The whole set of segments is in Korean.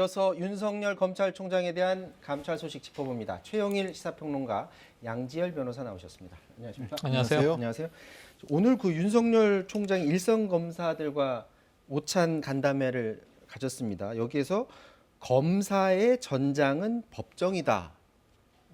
이어서 윤석열 검찰총장에 대한 감찰 소식 짚어봅니다. 최영일 시사평론가 양지열 변호사 나오셨습니다. 안녕하십니까? 안녕하세요. 안녕하세요. 오늘 그 윤석열 총장이 일선 검사들과 오찬 간담회를 가졌습니다. 여기에서 검사의 전장은 법정이다.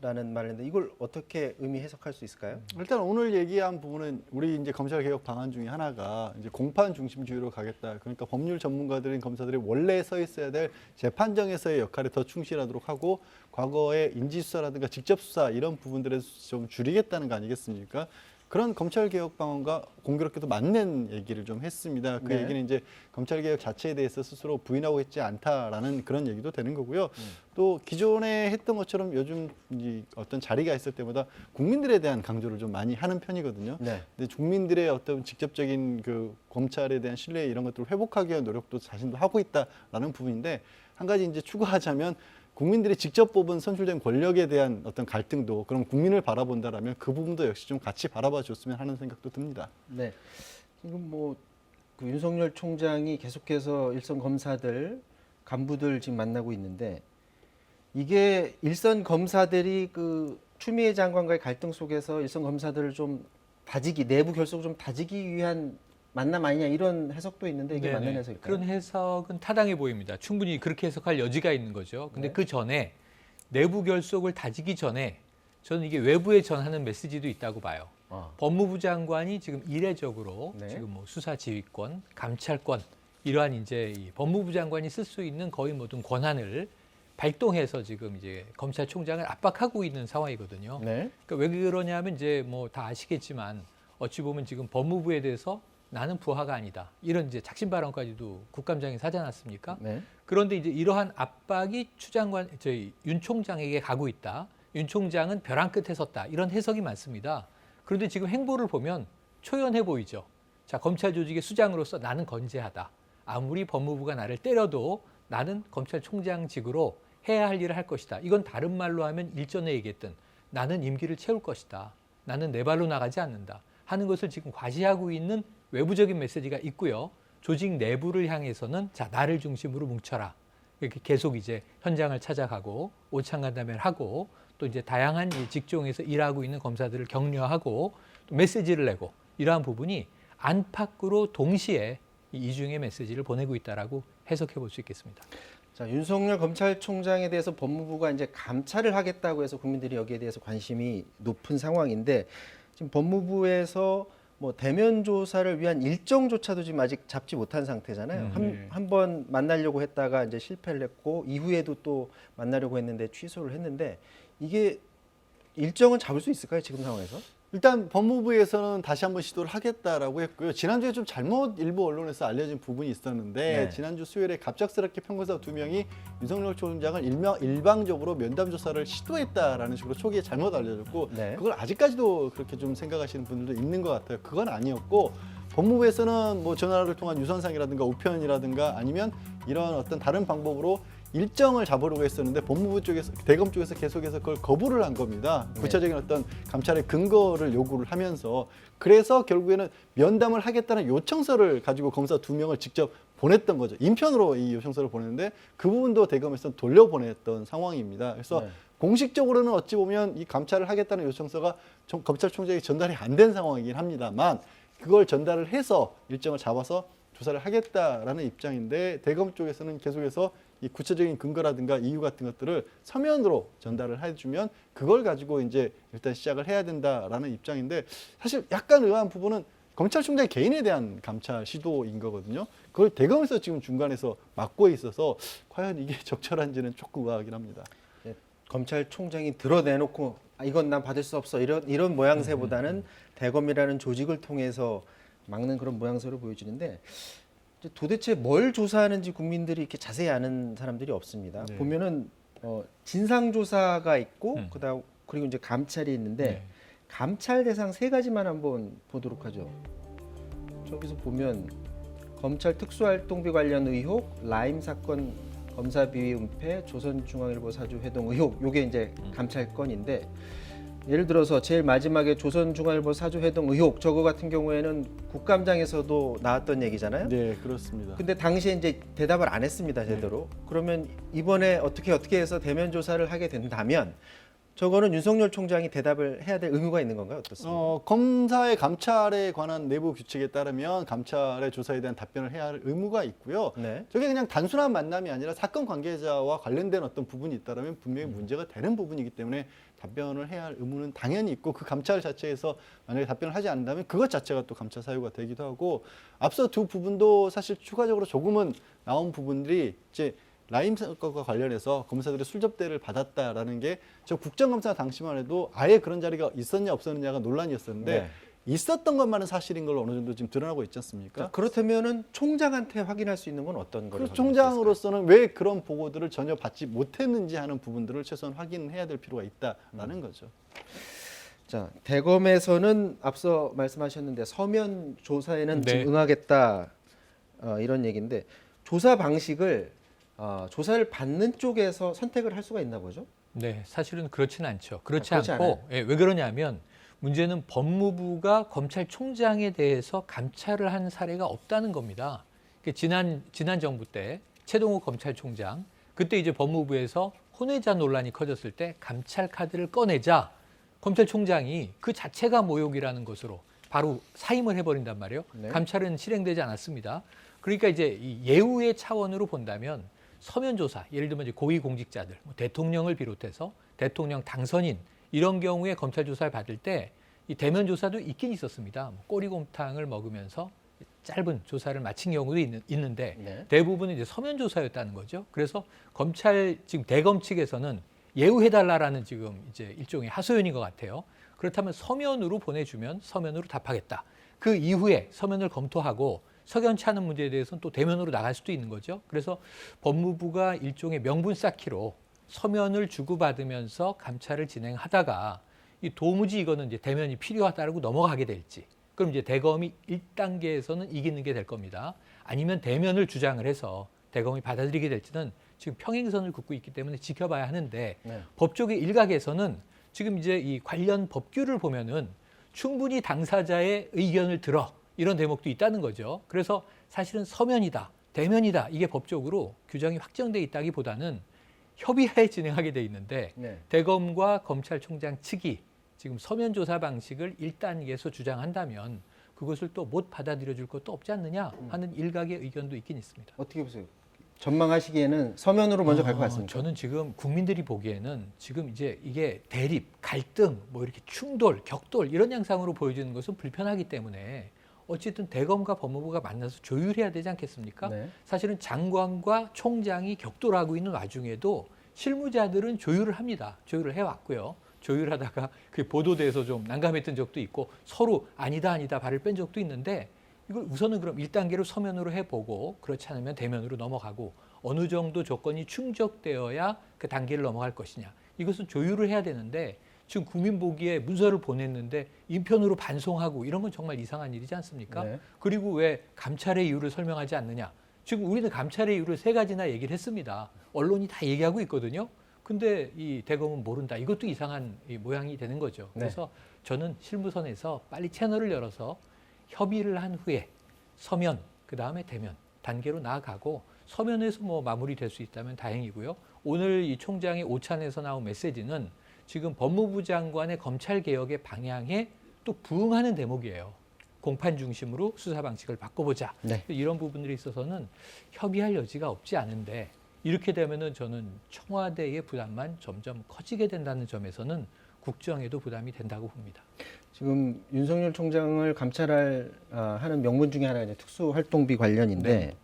라는 말인데 이걸 어떻게 의미 해석할 수 있을까요? 일단 오늘 얘기한 부분은 우리 이제 검찰 개혁 방안 중에 하나가 이제 공판 중심주의로 가겠다. 그러니까 법률 전문가들인 검사들이 원래 서 있어야 될 재판정에서의 역할에 더 충실하도록 하고 과거의 인지 수사라든가 직접 수사 이런 부분들에서 좀 줄이겠다는 거 아니겠습니까? 그런 검찰 개혁 방안과 공교롭게도 맞는 얘기를 좀 했습니다. 그 네. 얘기는 이제 검찰 개혁 자체에 대해서 스스로 부인하고 있지 않다라는 그런 얘기도 되는 거고요. 또 기존에 했던 것처럼 요즘 이 어떤 자리가 있을 때마다 국민들에 대한 강조를 좀 많이 하는 편이거든요. 네. 근데 국민들의 어떤 직접적인 그 검찰에 대한 신뢰 이런 것들을 회복하기 위한 노력도 자신도 하고 있다라는 부분인데 한 가지 이제 추가하자면 국민들이 직접 뽑은 선출된 권력에 대한 어떤 갈등도 그럼 국민을 바라본다라면 그 부분도 역시 좀 같이 바라봐 줬으면 하는 생각도 듭니다. 네. 지금 뭐 그 윤석열 총장이 계속해서 일선 검사들 간부들 지금 만나고 있는데 이게 일선 검사들이 그 추미애 장관과의 갈등 속에서 일선 검사들을 좀 다지기 내부 결속을 좀 다지기 위한 만남 아니냐 이런 해석도 있는데 이게 네네. 맞는 해석일까요? 그런 해석은 타당해 보입니다. 충분히 그렇게 해석할 여지가 있는 거죠. 근데 네. 그 전에 내부 결속을 다지기 전에 저는 이게 외부에 전하는 메시지도 있다고 봐요. 아, 법무부 장관이 지금 이례적으로 네. 지금 뭐 수사 지휘권, 감찰권 이러한 이제 이 법무부 장관이 쓸 수 있는 거의 모든 권한을 발동해서 지금 이제 검찰총장을 압박하고 있는 상황이거든요. 네. 그러니까 왜 그러냐면 이제 뭐 다 아시겠지만 어찌 보면 지금 법무부에 대해서 나는 부하가 아니다 이런 이제 작심 발언까지도 국감장에 사지 않았습니까? 네. 그런데 이제 이러한 압박이 추 장관 저희 윤 총장에게 가고 있다. 윤 총장은 벼랑 끝에 섰다. 이런 해석이 많습니다. 그런데 지금 행보를 보면 초연해 보이죠. 자, 검찰 조직의 수장으로서 나는 건재하다. 아무리 법무부가 나를 때려도 나는 검찰총장직으로 해야 할 일을 할 것이다. 이건 다른 말로 하면 일전에 얘기했던 나는 임기를 채울 것이다. 나는 내 발로 나가지 않는다. 하는 것을 지금 과시하고 있는 외부적인 메시지가 있고요. 조직 내부를 향해서는 자 나를 중심으로 뭉쳐라 이렇게 계속 이제 현장을 찾아가고 오찬 간담회를 하고 또 이제 다양한 이 직종에서 일하고 있는 검사들을 격려하고 또 메시지를 내고 이러한 부분이 안팎으로 동시에 이 이중의 메시지를 보내고 있다라고 해석해 볼 수 있겠습니다. 자, 윤석열 검찰총장에 대해서 법무부가 이제 감찰을 하겠다고 해서 국민들이 여기에 대해서 관심이 높은 상황인데 지금 법무부에서 뭐 대면 조사를 위한 일정조차도 지금 아직 잡지 못한 상태잖아요. 음, 한 네. 한번 만나려고 했다가 이제 실패를 했고 이후에도 또 만나려고 했는데 취소를 했는데 이게 일정은 잡을 수 있을까요? 지금 상황에서? 일단 법무부에서는 다시 한번 시도를 하겠다라고 했고요. 지난주에 좀 잘못 일부 언론에서 알려진 부분이 있었는데 네. 지난주 수요일에 갑작스럽게 평검사 두 명이 윤석열 총장을 일명 일방적으로 면담 조사를 시도했다라는 식으로 초기에 잘못 알려졌고 네. 그걸 아직까지도 그렇게 좀 생각하시는 분들도 있는 것 같아요. 그건 아니었고 법무부에서는 뭐 전화를 통한 유선상이라든가 우편이라든가 아니면 이런 어떤 다른 방법으로 일정을 잡으려고 했었는데 법무부 쪽에서 대검 쪽에서 계속해서 그걸 거부를 한 겁니다. 네. 구체적인 어떤 감찰의 근거를 요구를 하면서 그래서 결국에는 면담을 하겠다는 요청서를 가지고 검사 두 명을 직접 보냈던 거죠. 인편으로 이 요청서를 보냈는데 그 부분도 대검에서 돌려보냈던 상황입니다. 그래서 네. 공식적으로는 어찌 보면 이 감찰을 하겠다는 요청서가 좀 검찰총장에 전달이 안 된 상황이긴 합니다만 그걸 전달을 해서 일정을 잡아서 조사를 하겠다라는 입장인데 대검 쪽에서는 계속해서 이 구체적인 근거라든가 이유 같은 것들을 서면으로 전달을 해주면 그걸 가지고 이제 일단 시작을 해야 된다라는 입장인데 사실 약간 의아한 부분은 검찰총장 개인에 대한 감찰 시도인 거거든요. 그걸 대검에서 지금 중간에서 막고 있어서 과연 이게 적절한지는 조금 의아하긴 합니다. 예, 검찰총장이 드러내놓고 아, 이건 난 받을 수 없어 이런 이런 모양새보다는 대검이라는 조직을 통해서 막는 그런 모양새로 보여지는데 도대체 뭘 조사하는지 국민들이 이렇게 자세히 아는 사람들이 없습니다. 네. 보면은 어, 진상 조사가 있고 음. 그다음 그리고 이제 감찰이 있는데 네. 감찰 대상 세 가지만 한번 보도록 하죠. 저기서 보면 검찰 특수활동비 관련 의혹, 라임 사건 검사 비위 은폐, 조선중앙일보 사주 회동 의혹, 요게 이제 감찰건인데 예를 들어서 제일 마지막에 조선중앙일보 사주회동 의혹 저거 같은 경우에는 국감장에서도 나왔던 얘기잖아요. 네, 그렇습니다. 근데 당시에 이제 대답을 안 했습니다 제대로. 그러면 이번에 어떻게 어떻게 해서 대면 조사를 하게 된다면 저거는 윤석열 총장이 대답을 해야 될 의무가 있는 건가요? 어떻습니까? 어, 검사의 감찰에 관한 내부 규칙에 따르면 감찰의 조사에 대한 답변을 해야 할 의무가 있고요. 네. 저게 그냥 단순한 만남이 아니라 사건 관계자와 관련된 어떤 부분이 있다면 분명히 문제가 되는 부분이기 때문에 답변을 해야 할 의무는 당연히 있고 그 감찰 자체에서 만약에 답변을 하지 않는다면 그것 자체가 또 감찰 사유가 되기도 하고 앞서 두 부분도 사실 추가적으로 조금은 나온 부분들이 이제 라임 사건과 관련해서 검사들의 술접대를 받았다라는 게 저 국정감사 당시만 해도 아예 그런 자리가 있었냐 없었느냐가 논란이었었는데 네. 있었던 것만은 사실인 걸로 어느 정도 지금 드러나고 있지 않습니까? 자, 그렇다면은 총장한테 확인할 수 있는 건 어떤 그 총장으로서는 왜 그런 보고들을 전혀 받지 못했는지 하는 부분들을 최소한 확인해야 될 필요가 있다라는 거죠. 자 대검에서는 앞서 말씀하셨는데 서면 조사에는 네. 응하겠다 어, 이런 얘기인데 조사 방식을 어, 조사를 받는 쪽에서 선택을 할 수가 있나 보죠? 네, 사실은 그렇지는 않죠. 그렇지, 아, 그렇지 않고 예, 왜 그러냐면 문제는 법무부가 검찰총장에 대해서 감찰을 한 사례가 없다는 겁니다. 그 지난 지난 정부 때 최동호 검찰총장 그때 이제 법무부에서 혼외자 논란이 커졌을 때 감찰 카드를 꺼내자 검찰총장이 그 자체가 모욕이라는 것으로 바로 사임을 해버린단 말이에요. 네. 감찰은 실행되지 않았습니다. 그러니까 이제 이 예우의 차원으로 본다면 서면 조사, 예를 들면 이제 고위 공직자들, 뭐 대통령을 비롯해서 대통령 당선인 이런 경우에 검찰 조사를 받을 때 이 대면 조사도 있긴 있었습니다. 뭐 꼬리곰탕을 먹으면서 짧은 조사를 마친 경우도 있는, 있는 데 네. 대부분은 이제 서면 조사였다는 거죠. 그래서 검찰 지금 대검 측에서는 예우해달라라는 지금 이제 일종의 하소연인 것 같아요. 그렇다면 서면으로 보내주면 서면으로 답하겠다. 그 이후에 서면을 검토하고 석연치 않은 문제에 대해서는 또 대면으로 나갈 수도 있는 거죠. 그래서 법무부가 일종의 명분 쌓기로 서면을 주고받으면서 감찰을 진행하다가 이 도무지 이거는 이제 대면이 필요하다고 넘어가게 될지 그럼 이제 대검이 1단계에서는 이기는 게 될 겁니다. 아니면 대면을 주장을 해서 대검이 받아들이게 될지는 지금 평행선을 긋고 있기 때문에 지켜봐야 하는데 네. 법조계 일각에서는 지금 이제 이 관련 법규를 보면은 충분히 당사자의 의견을 들어 이런 대목도 있다는 거죠. 그래서 사실은 서면이다, 대면이다 이게 법적으로 규정이 확정돼 있다기보다는 협의하에 진행하게 돼 있는데 네. 대검과 검찰총장 측이 지금 서면 조사 방식을 1단계에서 주장한다면 그것을 또 못 받아들여 줄 것도 없지 않느냐 하는 일각의 의견도 있긴 있습니다. 어떻게 보세요? 전망하시기에는 서면으로 먼저 갈것 어, 같습니다. 저는 지금 국민들이 보기에는 지금 이제 이게 대립, 갈등, 뭐 이렇게 충돌, 격돌 이런 양상으로 보여지는 것은 불편하기 때문에 어쨌든 대검과 법무부가 만나서 조율해야 되지 않겠습니까? 네. 사실은 장관과 총장이 격돌하고 있는 와중에도 실무자들은 조율을 합니다. 조율을 해왔고요. 조율하다가 그 보도돼서 좀 난감했던 적도 있고 서로 아니다 아니다 발을 뺀 적도 있는데 이걸 우선은 그럼 1단계로 서면으로 해보고 그렇지 않으면 대면으로 넘어가고 어느 정도 조건이 충족되어야 그 단계를 넘어갈 것이냐 이것은 조율을 해야 되는데 지금 국민 보기에 문서를 보냈는데 인편으로 반송하고 이런 건 정말 이상한 일이지 않습니까? 네. 그리고 왜 감찰의 이유를 설명하지 않느냐? 지금 우리는 감찰의 이유를 세 가지나 얘기를 했습니다. 언론이 다 얘기하고 있거든요. 근데 이 대검은 모른다. 이것도 이상한 이 모양이 되는 거죠. 네. 그래서 저는 실무선에서 빨리 채널을 열어서 협의를 한 후에 서면, 그 다음에 대면 단계로 나아가고 서면에서 뭐 마무리될 수 있다면 다행이고요. 오늘 이 총장의 오찬에서 나온 메시지는 지금 법무부 장관의 검찰 개혁의 방향에 또 부응하는 대목이에요. 공판 중심으로 수사 방식을 바꿔보자. 네. 이런 부분들이 있어서는 협의할 여지가 없지 않은데 이렇게 되면은 저는 청와대의 부담만 점점 커지게 된다는 점에서는 국정에도 부담이 된다고 봅니다. 지금 윤석열 총장을 감찰할 아, 하는 명분 중에 하나가 특수활동비 관련인데 네.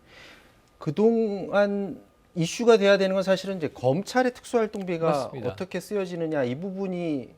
그동안 이슈가 돼야 되는 건 사실은 이제 검찰의 특수활동비가 맞습니다. 어떻게 쓰여지느냐 이 부분이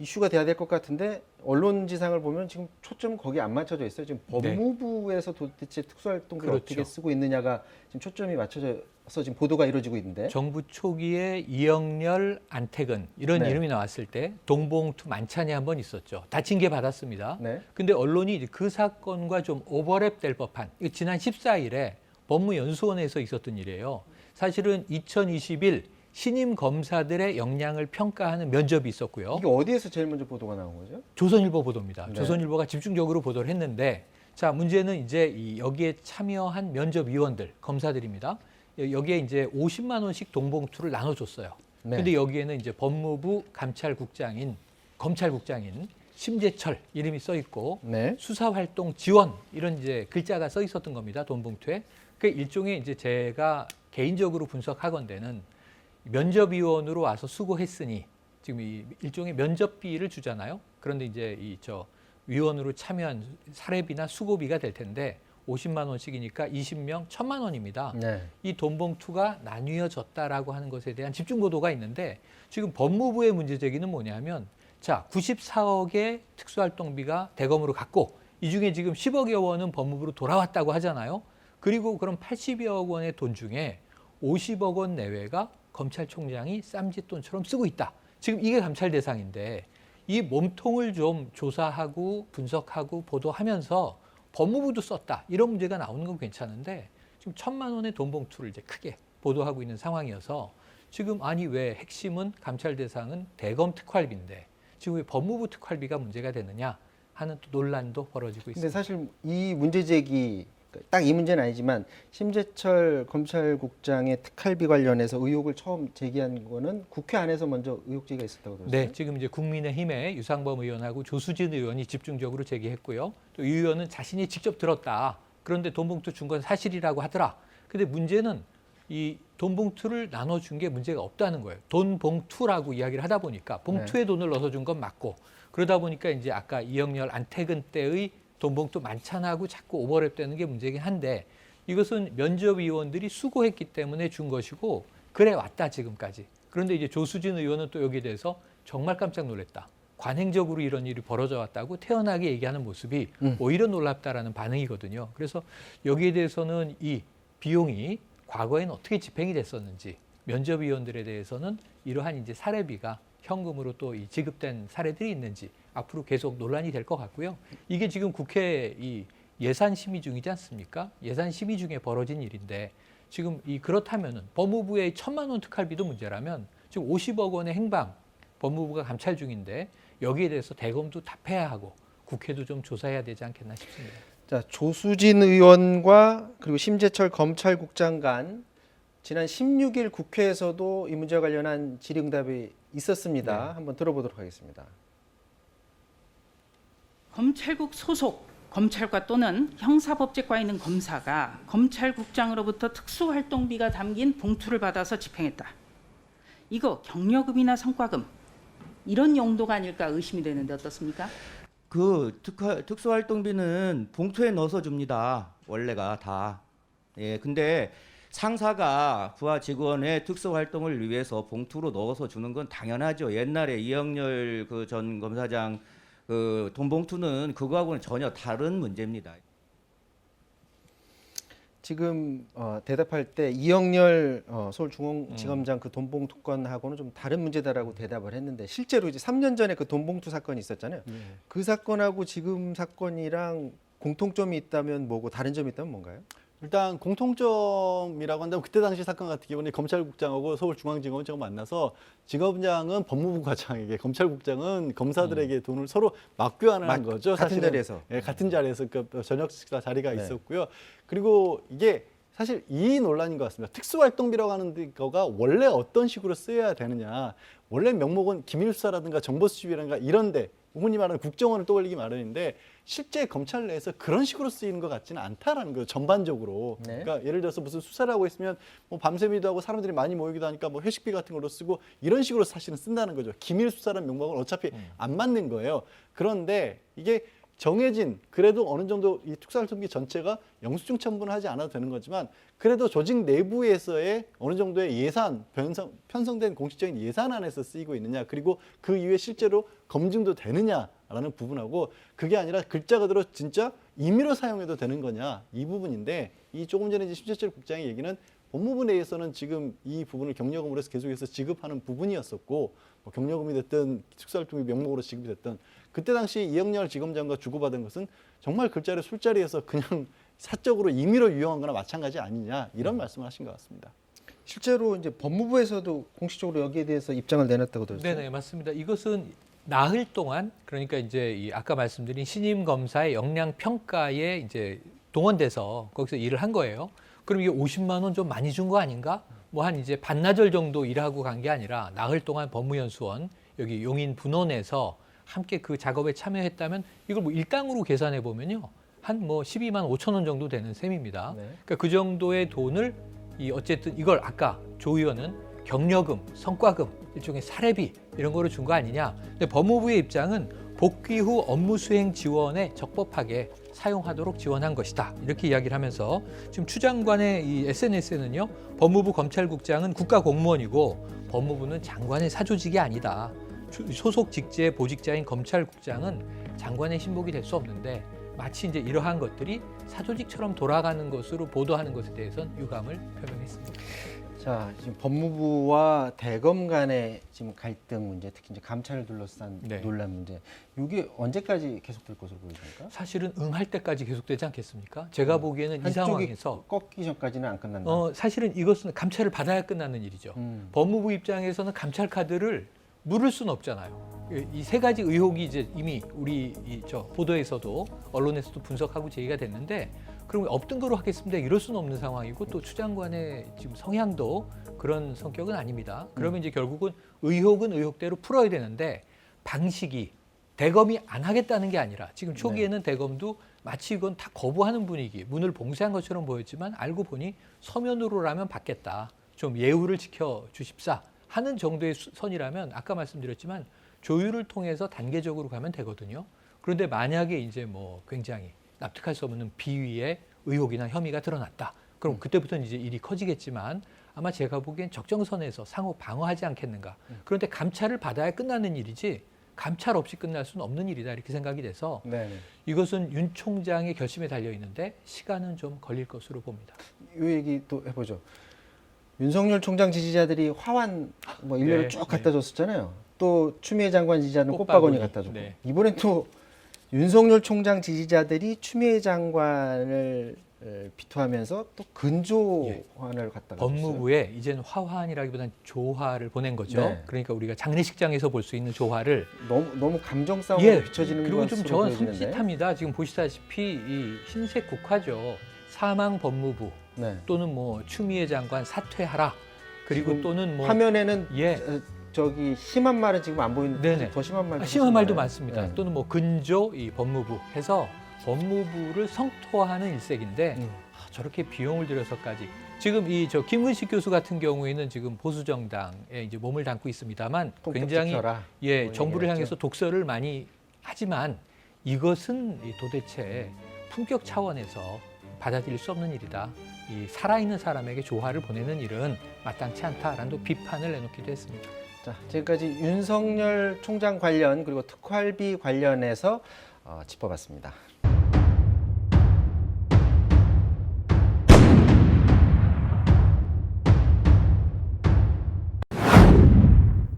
이슈가 돼야 될 것 같은데 언론지상을 보면 지금 초점 거기 안 맞춰져 있어요. 지금 네. 법무부에서 도대체 특수활동비를 그렇죠. 어떻게 쓰고 있느냐가 지금 초점이 맞춰져서 지금 보도가 이루어지고 있는데 정부 초기에 이영렬, 안태근 이런 네. 이름이 나왔을 때 동봉투 만찬이 한 번 있었죠. 다친 게 받았습니다. 네. 근데 언론이 이제 그 사건과 좀 오버랩 될 법한 지난 14일에 법무연수원에서 있었던 일이에요. 사실은 2021 신임 검사들의 역량을 평가하는 면접이 있었고요. 이게 어디에서 제일 먼저 보도가 나온 거죠? 조선일보 보도입니다. 네. 조선일보가 집중적으로 보도를 했는데 자 문제는 이제 이 여기에 참여한 면접위원들 검사들입니다. 여- 여기에 이제 50만 원씩 동봉투를 나눠줬어요. 네. 근데 여기에는 이제 법무부 감찰국장인 검찰국장인 심재철 이름이 써 있고 네. 수사활동 지원 이런 이제 글자가 써 있었던 겁니다. 돈 봉투에. 그 일종의 이제 제가 개인적으로 분석하건대는 면접위원으로 와서 수고했으니 지금 이 일종의 면접비를 주잖아요. 그런데 이제 이 저 위원으로 참여한 사례비나 수고비가 될 텐데 50만 원씩이니까 20명 1000만 원입니다. 네. 이 돈 봉투가 나뉘어졌다라고 하는 것에 대한 집중 보도가 있는데 지금 법무부의 문제 제기는 뭐냐면 자 94억의 특수활동비가 대검으로 갔고 이 중에 지금 10억여 원은 법무부로 돌아왔다고 하잖아요. 그리고 그럼 80여억 원의 돈 중에 50억 원 내외가 검찰총장이 쌈짓돈처럼 쓰고 있다. 지금 이게 감찰 대상인데 이 몸통을 좀 조사하고 분석하고 보도하면서 법무부도 썼다 이런 문제가 나오는 건 괜찮은데 지금 천만 원의 돈 봉투를 이제 크게 보도하고 있는 상황이어서 지금 아니 왜 핵심은 감찰 대상은 대검 특활비인데 지금 왜 법무부 특활비가 문제가 되느냐 하는 또 논란도 벌어지고 근데 있습니다. 사실 이 문제 제기 딱 이 문제는 아니지만 심재철 검찰국장의 특활비 관련해서 의혹을 처음 제기한 거는 국회 안에서 먼저 의혹 제기가 있었다고 들었어요. 네, 지금 이제 국민의힘의 유상범 의원하고 조수진 의원이 집중적으로 제기했고요. 또 이 의원은 자신이 직접 들었다. 그런데 돈 봉투 준 건 사실이라고 하더라. 근데 문제는 이 돈 봉투를 나눠준 게 문제가 없다는 거예요. 돈 봉투라고 이야기를 하다 보니까 봉투에 돈을 넣어서 준 건 맞고 그러다 보니까 이제 아까 이영렬 안태근 때의 돈 봉투 만찬하고 자꾸 오버랩되는 게 문제긴 한데 이것은 면접위원들이 수고했기 때문에 준 것이고 그래 왔다 지금까지. 그런데 이제 조수진 의원은 또 여기에 대해서 정말 깜짝 놀랐다. 관행적으로 이런 일이 벌어져 왔다고 태연하게 얘기하는 모습이 음. 오히려 놀랍다라는 반응이거든요. 그래서 여기에 대해서는 이 비용이 과거에는 어떻게 집행이 됐었는지 면접위원들에 대해서는 이러한 이제 사례비가 현금으로 또이 지급된 사례들이 있는지 앞으로 계속 논란이 될 것 같고요. 이게 지금 국회 이 예산 심의 중이지 않습니까? 예산 심의 중에 벌어진 일인데 지금 이 그렇다면은 법무부의 천만 원 특활비도 문제라면 지금 50억 원의 행방 법무부가 감찰 중인데 여기에 대해서 대검도 답해야 하고 국회도 좀 조사해야 되지 않겠나 싶습니다. 자 조수진 의원과 그리고 심재철 검찰국장 간 지난 16일 국회에서도 이 문제와 관련한 질의응답이 있었습니다. 네. 한번 들어보도록 하겠습니다. 검찰국 소속 검찰과 또는 형사법제과에 있는 검사가 검찰국장으로부터 특수활동비가 담긴 봉투를 받아서 집행했다. 이거 경력금이나 성과금 이런 용도가 아닐까 의심이 되는데 어떻습니까? 그 특화, 특수활동비는 봉투에 넣어서 줍니다. 원래가 다. 예, 근데 상사가 부하 직원의 특수 활동을 위해서 봉투로 넣어서 주는 건 당연하죠. 옛날에 이영렬 그 전 검사장 그 돈 봉투는 그거하고는 전혀 다른 문제입니다. 지금 어, 대답할 때 이영렬 어, 서울중앙지검장 그 돈봉투 건하고는 좀 다른 문제다라고 대답을 했는데 실제로 이제 3년 전에 그 돈봉투 사건이 있었잖아요. 그 사건하고 지금 사건이랑 공통점이 있다면 뭐고 다른 점이 있다면 뭔가요? 일단 공통점이라고 한다면 그때 당시 사건 같은 경우는 검찰국장하고 서울중앙지검장을 만나서 지검장은 법무부 과장에게 검찰국장은 검사들에게 돈을 서로 맞교환하는 음. 맞- 거죠. 같은 사실은. 자리에서. 예, 같은 자리에서 그 저녁 식사 자리가 네. 있었고요. 그리고 이게 사실 이 논란인 것 같습니다. 특수활동비라고 하는 거가 원래 어떤 식으로 쓰여야 되느냐. 원래 명목은 기밀수사라든가 정보수집이라든가 이런데 흔히 말하는 국정원을 떠올리기 마련인데 실제 검찰 내에서 그런 식으로 쓰이는 것 같지는 않다라는 거예요. 전반적으로. 네. 그러니까 예를 들어서 무슨 수사를 하고 있으면 뭐 밤새기도 하고 사람들이 많이 모이기도 하니까 뭐 회식비 같은 걸로 쓰고 이런 식으로 사실은 쓴다는 거죠. 기밀 수사라는 명목은 어차피 안 맞는 거예요. 그런데 이게 정해진 그래도 어느 정도 이 특수활동비 전체가 영수증 첨부는 하지 않아도 되는 거지만 그래도 조직 내부에서의 어느 정도의 예산 편성, 편성된 공식적인 예산 안에서 쓰이고 있느냐 그리고 그 이후에 실제로 검증도 되느냐라는 부분하고 그게 아니라 글자 그대로 진짜 임의로 사용해도 되는 거냐 이 부분인데 이 조금 전에 이제 심재철 국장의 얘기는 법무부 내에서는 지금 이 부분을 경력금으로 해서 계속해서 지급하는 부분이었었고 뭐 경력금이 됐든 특수활동비 명목으로 지급이 됐든 그때 당시 이영렬 지검장과 주고받은 것은 정말 글자를 술자리에서 그냥 사적으로 임의로 유용한 거나 마찬가지 아니냐 이런 말씀을 하신 것 같습니다. 실제로 이제 법무부에서도 공식적으로 여기에 대해서 입장을 내놨다고 들었어요. 네네 맞습니다. 이것은 나흘 동안 그러니까 이제 이 아까 말씀드린 신임 검사의 역량 평가에 이제 동원돼서 거기서 일을 한 거예요. 그럼 이게 50만 원 좀 많이 준 거 아닌가? 뭐 한 이제 반나절 정도 일하고 간 게 아니라 나흘 동안 법무연수원 여기 용인 분원에서 함께 그 작업에 참여했다면 이걸 뭐 일당으로 계산해 보면요 한 뭐 12만 5천 원 정도 되는 셈입니다. 네. 그러니까 그 정도의 돈을 이 어쨌든 이걸 아까 조 의원은 경력금, 성과금, 일종의 사례비 이런 거로 준거 아니냐. 근데 법무부의 입장은 복귀 후 업무 수행 지원에 적법하게 사용하도록 지원한 것이다. 이렇게 이야기를 하면서 지금 추 장관의 이 SNS에는요. 법무부 검찰국장은 국가 공무원이고 법무부는 장관의 사조직이 아니다. 추- 소속 직제 보직자인 검찰국장은 장관의 신복이 될 수 없는데 마치 이제 이러한 것들이 사조직처럼 돌아가는 것으로 보도하는 것에 대해서는 유감을 표명했습니다. 자, 지금 법무부와 대검 간의 지금 갈등 문제, 특히 이제 감찰을 둘러싼 네. 논란 문제, 이게 언제까지 계속될 것으로 보입니까? 사실은 응할 때까지 계속되지 않겠습니까? 제가 보기에는 이 상황에서 꺾기 전까지는 안 끝난다. 어, 사실은 이것은 감찰을 받아야 끝나는 일이죠. 음. 법무부 입장에서는 감찰 카드를 물을 수는 없잖아요. 이 세 가지 의혹이 이제 이미 우리 이저 보도에서도 언론에서도 분석하고 제기가 됐는데 그럼 없던 거로 하겠습니다. 이럴 수는 없는 상황이고 또 추 장관의 지금 성향도 그런 성격은 아닙니다. 그러면 이제 결국은 의혹은 의혹대로 풀어야 되는데 방식이 대검이 안 하겠다는 게 아니라 지금 초기에는 대검도 마치 이건 다 거부하는 분위기, 문을 봉쇄한 것처럼 보였지만 알고 보니 서면으로라면 받겠다. 좀 예우를 지켜 주십사 하는 정도의 수- 선이라면 아까 말씀드렸지만 조율을 통해서 단계적으로 가면 되거든요. 그런데 만약에 이제 뭐 굉장히 납득할 수 없는 비위의 의혹이나 혐의가 드러났다. 그럼 그때부터는 이제 일이 커지겠지만 아마 제가 보기엔 적정선에서 상호 방어하지 않겠는가. 그런데 감찰을 받아야 끝나는 일이지 감찰 없이 끝날 수는 없는 일이다 이렇게 생각이 돼서 네. 네. 이것은 윤 총장의 결심에 달려 있는데 시간은 좀 걸릴 것으로 봅니다. 이 얘기 또 해보죠. 윤석열 총장 지지자들이 화환 뭐 일렬을 네, 쭉 네. 갖다 줬었잖아요. 또 추미애 장관 지지자는 꽃바구니. 꽃바구니 갖다 줬고 네. 이번엔 또 윤석열 총장 지지자들이 추미애 장관을 에, 비토하면서 또 근조환을 갖다가 줬어요. 법무부에 이제는 화환이라기보다는 조화를 보낸 거죠. 네. 그러니까 우리가 장례식장에서 볼 수 있는 조화를 너무 너무 감정 싸움으로 예, 비춰지는 그리고 좀 저는. 섬찟합니다. 지금 보시다시피 이 흰색 국화죠. 사망 법무부 네. 또는 뭐 추미애 장관 사퇴하라. 그리고 또는 뭐 화면에는 예. 어, 저기 심한 말은 지금 안 보이는데 네네. 더 심한 말도 아, 심한 말도. 많습니다. 네. 또는 뭐 근조 이 법무부 해서 법무부를 성토하는 일색인데 음. 아, 저렇게 비용을 들여서까지 지금 이 저 김근식 교수 같은 경우에는 지금 보수 정당에 이제 몸을 담고 있습니다만 굉장히. 예 뭐 정부를 얘기했죠. 향해서 독서를 많이 하지만 이것은 이 도대체 품격 차원에서 받아들일 수 없는 일이다. 이 살아있는 사람에게 조화를 보내는 일은 마땅치 않다라는 또 비판을 내놓기도 했습니다. 자, 지금까지 윤석열 총장 관련 그리고 특활비 관련해서 어, 짚어봤습니다.